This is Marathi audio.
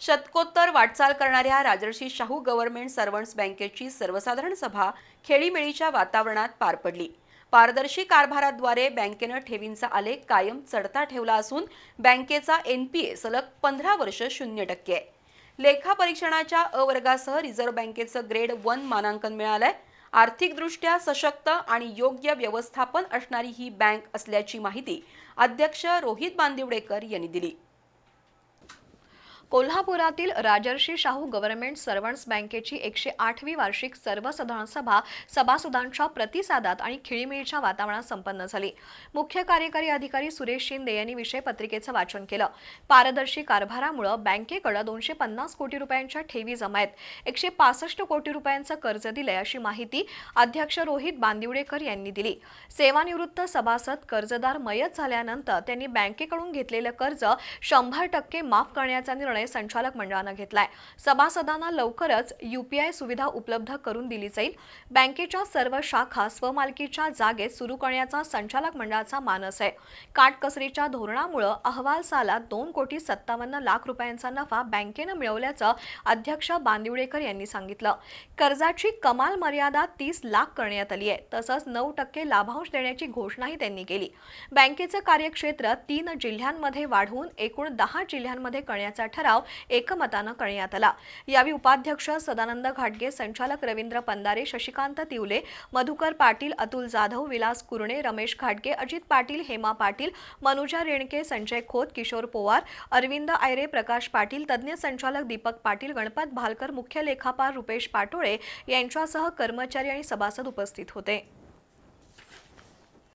शतकोत्तर वाटचाल करणाऱ्या राजर्षी शाहू गव्हर्नमेंट सर्वंट्स बँकेची सर्वसाधारण सभा खेळीमेळीच्या वातावरणात पार पडली. पारदर्शी कारभाराद्वारे बँकेनं ठेवींचा आलेख कायम चढता ठेवला असून बँकेचा एनपीए सलग पंधरा वर्ष शून्य टक्के आहे. अवर्गासह रिझर्व्ह बँकेचं ग्रेड वन मानांकन मिळालंय. आर्थिकदृष्ट्या सशक्त आणि योग्य व्यवस्थापन असणारी ही बँक असल्याची माहिती अध्यक्ष रोहित बांदिवडेकर यांनी दिली. कोल्हापुरातील राजर्षी शाहू गव्हर्नमेंट सर्वंट्स बँकेची एकशे आठवी वार्षिक सर्वसाधारण सभा सभासदांच्या प्रतिसादात आणि खिळीमिळीच्या वातावरणात संपन्न झाली. मुख्य कार्यकारी अधिकारी सुरेश शिंदे यांनी विषय पत्रिकेचं वाचन केलं. पारदर्शी कारभारामुळे बँकेकडे दोनशे पन्नास कोटी रुपयांच्या ठेवी जमा आहेत. एकशे पासष्ट कोटी रुपयांचं कर्ज दिलंय अशी माहिती अध्यक्ष रोहित बांदिवडेकर यांनी दिली. सेवानिवृत्त सभासद कर्जदार मयत झाल्यानंतर त्यांनी बँकेकडून घेतलेलं कर्ज शंभर टक्के माफ करण्याचा निर्णय निर्णय संचालक मंडळानं घेतलाय. सभासदांना लवकरच युपीआय सुविधा उपलब्ध करून दिली जाईल. बँकेच्या सर्व शाखा स्वमालकीच्या जागेत सुरू करण्याचा संचालक मंडळाचा मानस आहे. काटकसरीच्या धोरणामुळे अहवाल साला दोन कोटी सत्तावन्न लाख रुपयांचा नफा बँकेनं मिळवल्याचं अध्यक्ष बांदिवडेकर यांनी सांगितलं. कर्जाची कमाल मर्यादा तीस लाख करण्यात आली आहे तसंच नऊ टक्के लाभांश देण्याची घोषणाही त्यांनी केली. बँकेचं कार्यक्षेत्र तीन जिल्ह्यांमध्ये वाढवून एकूण दहा जिल्ह्यांमध्ये करण्याचा ठराव ठराव एकमतानं करण्यात आला. यावेळी उपाध्यक्ष सदानंद घाटगे संचालक रवींद्र पंदारे शशिकांत तिवले मधुकर पाटील अतुल जाधव विलास कुरणे रमेश घाटगे अजित पाटील हेमा पाटील मनुजा रेणके संजय खोत किशोर पोवार अरविंद आयरे प्रकाश पाटील तज्ज्ञ संचालक दीपक पाटील गणपत भालकर मुख्य लेखापाल रुपेश पाटोळे यांच्यासह कर्मचारी आणि सभासद उपस्थित होते.